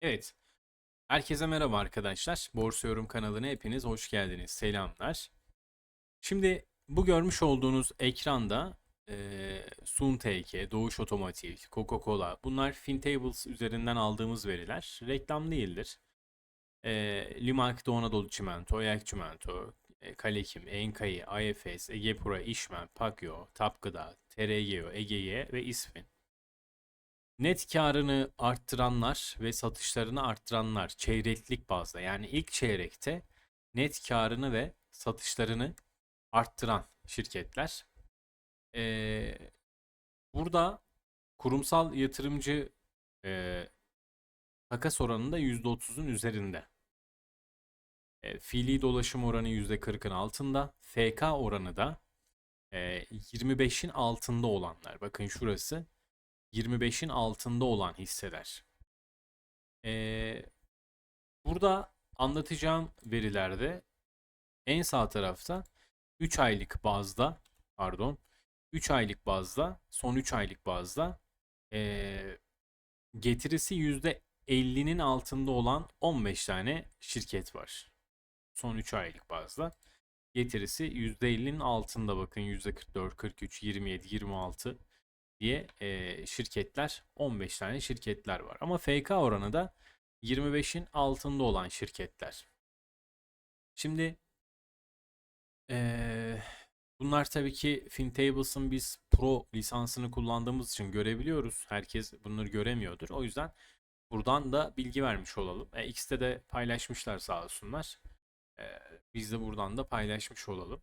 Evet. Herkese merhaba arkadaşlar. Borsa Yorum kanalına hepiniz hoş geldiniz. Selamlar. Şimdi bu görmüş olduğunuz ekranda eee Sunteke, Doğuş Otomotiv, Coca-Cola bunlar Fintables üzerinden aldığımız veriler. Reklam değildir. Eee Limak, Doğu Anadolu Çimento, Oyak Çimento, e, Kalekim, Enkayı, IFS, Egepura, İşmen, Pakyo, Tapgıda, TRGO, Egeye ve İsfin. Net karını arttıranlar ve satışlarını arttıranlar çeyreklik bazda yani ilk çeyrekte net karını ve satışlarını arttıran şirketler. Ee, burada kurumsal yatırımcı e, takas oranı da %30'un üzerinde. E, fiili dolaşım oranı %40'ın altında. FK oranı da e, 25'in altında olanlar. Bakın şurası 25'in altında olan hisseler. Ee, burada anlatacağım verilerde en sağ tarafta 3 aylık bazda pardon 3 aylık bazda son 3 aylık bazda ee, getirisi %50'nin altında olan 15 tane şirket var. Son 3 aylık bazda. Getirisi %50'nin altında bakın %44, 43, 27, 26 diye e, şirketler 15 tane şirketler var. Ama FK oranı da 25'in altında olan şirketler. Şimdi e, bunlar tabii ki FinTables'ın biz Pro lisansını kullandığımız için görebiliyoruz. Herkes bunları göremiyordur. O yüzden buradan da bilgi vermiş olalım. E, X'te de paylaşmışlar sağ olsunlar. E, biz de buradan da paylaşmış olalım.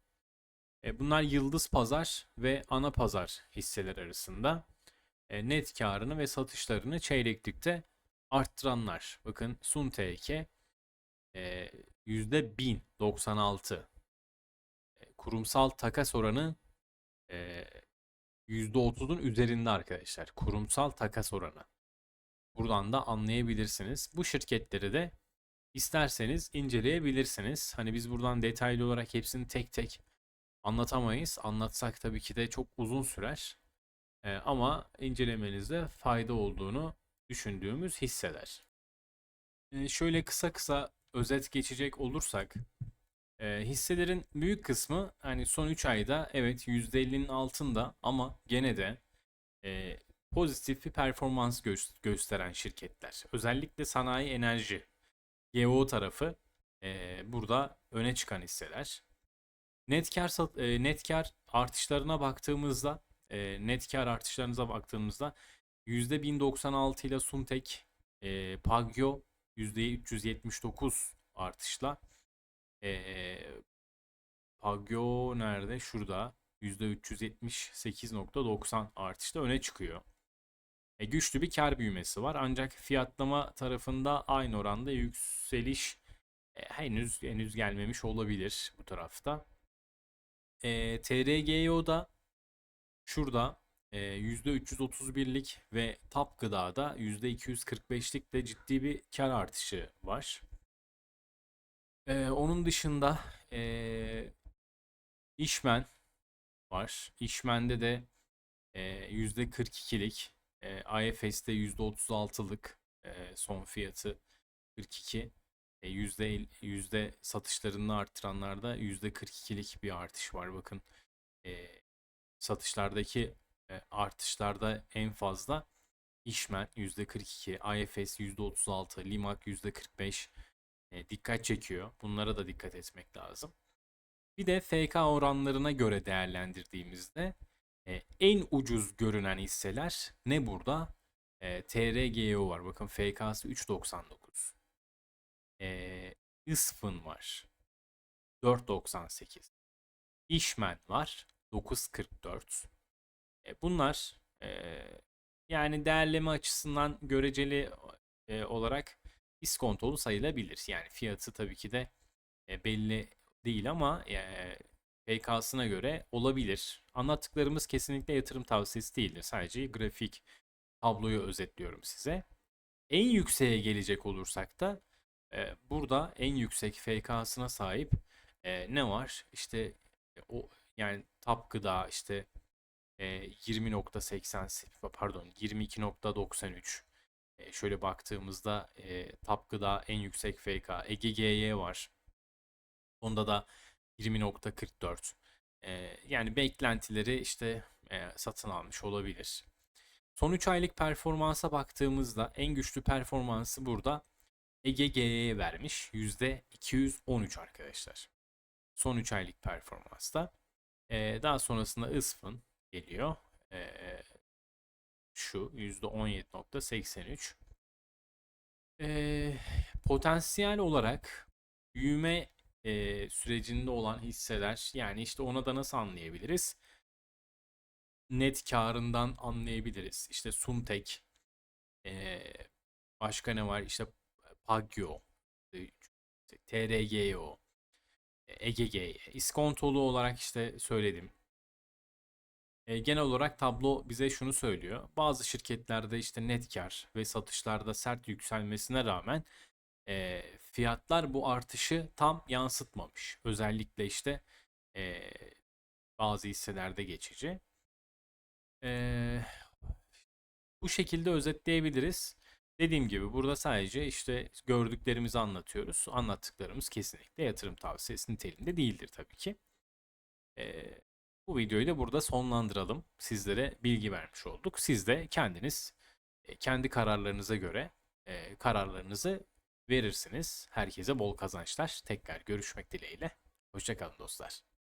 E, bunlar yıldız pazar ve ana pazar hisseler arasında e, net karını ve satışlarını çeyreklikte arttıranlar. Bakın Sunteke e, %1096. E, kurumsal takas oranı e, %30'un üzerinde arkadaşlar. Kurumsal takas oranı. Buradan da anlayabilirsiniz. Bu şirketleri de isterseniz inceleyebilirsiniz. Hani biz buradan detaylı olarak hepsini tek tek anlatamayız. Anlatsak tabii ki de çok uzun sürer. Ee, ama incelemenizde fayda olduğunu düşündüğümüz hisseler. Ee, şöyle kısa kısa özet geçecek olursak e, hisselerin büyük kısmı hani son 3 ayda evet %50'nin altında ama gene de e, pozitif bir performans gö- gösteren şirketler. Özellikle sanayi enerji, GEO tarafı e, burada öne çıkan hisseler. Net kar, e, artışlarına baktığımızda e, net kar artışlarınıza baktığımızda %1096 ile Suntek, e, Pagyo %379 artışla e, Pagyo nerede? Şurada %378.90 artışla öne çıkıyor. E, güçlü bir kar büyümesi var ancak fiyatlama tarafında aynı oranda yükseliş e, henüz henüz gelmemiş olabilir bu tarafta. E, TRGO'da şurada e, %331'lik ve TAP Gıda'da %245'lik de ciddi bir kar artışı var. E, onun dışında e, İşmen var. İşmen'de de e, %42'lik, e, IFS'de %36'lık e, son fiyatı 42. E, yüzde yüzde satışlarını arttıranlarda yüzde 42'lik bir artış var. Bakın e, satışlardaki e, artışlarda en fazla İşmen yüzde 42, IFS yüzde 36, Limak yüzde 45 e, dikkat çekiyor. Bunlara da dikkat etmek lazım. Bir de FK oranlarına göre değerlendirdiğimizde e, en ucuz görünen hisseler ne burada? E, TRGO var. Bakın FK'sı 3.99. E, Isfın var. 4.98. İşmen var. 9.44. E, bunlar e, yani değerleme açısından göreceli e, olarak iskontolu sayılabilir. Yani fiyatı tabii ki de e, belli değil ama e, PK'sına göre olabilir. Anlattıklarımız kesinlikle yatırım tavsiyesi değildir. Sadece grafik tabloyu özetliyorum size. En yükseğe gelecek olursak da burada en yüksek FK'sına sahip e, ne var? İşte e, o yani tap gıda işte e, 20.80 pardon 22.93 E, şöyle baktığımızda e, Tap Gıda en yüksek FK, EGGY var. Onda da 20.44. E, yani beklentileri işte e, satın almış olabilir. Son 3 aylık performansa baktığımızda en güçlü performansı burada EGG'ye vermiş. %213 arkadaşlar. Son 3 aylık performansta. Ee, daha sonrasında ISF'ın geliyor. Ee, şu %17.83. Ee, potansiyel olarak büyüme e, sürecinde olan hisseler yani işte ona da nasıl anlayabiliriz? Net karından anlayabiliriz. İşte Suntek, e, başka ne var? İşte Pagyo, e, TRGO, EGG, iskontolu olarak işte söyledim. E, genel olarak tablo bize şunu söylüyor. Bazı şirketlerde işte net kar ve satışlarda sert yükselmesine rağmen e, fiyatlar bu artışı tam yansıtmamış. Özellikle işte e, bazı hisselerde geçici. E, bu şekilde özetleyebiliriz. Dediğim gibi burada sadece işte gördüklerimizi anlatıyoruz. Anlattıklarımız kesinlikle yatırım tavsiyesi niteliğinde değildir tabii ki. Ee, bu videoyu da burada sonlandıralım. Sizlere bilgi vermiş olduk. Siz de kendiniz e, kendi kararlarınıza göre e, kararlarınızı verirsiniz. Herkese bol kazançlar. Tekrar görüşmek dileğiyle. Hoşçakalın dostlar.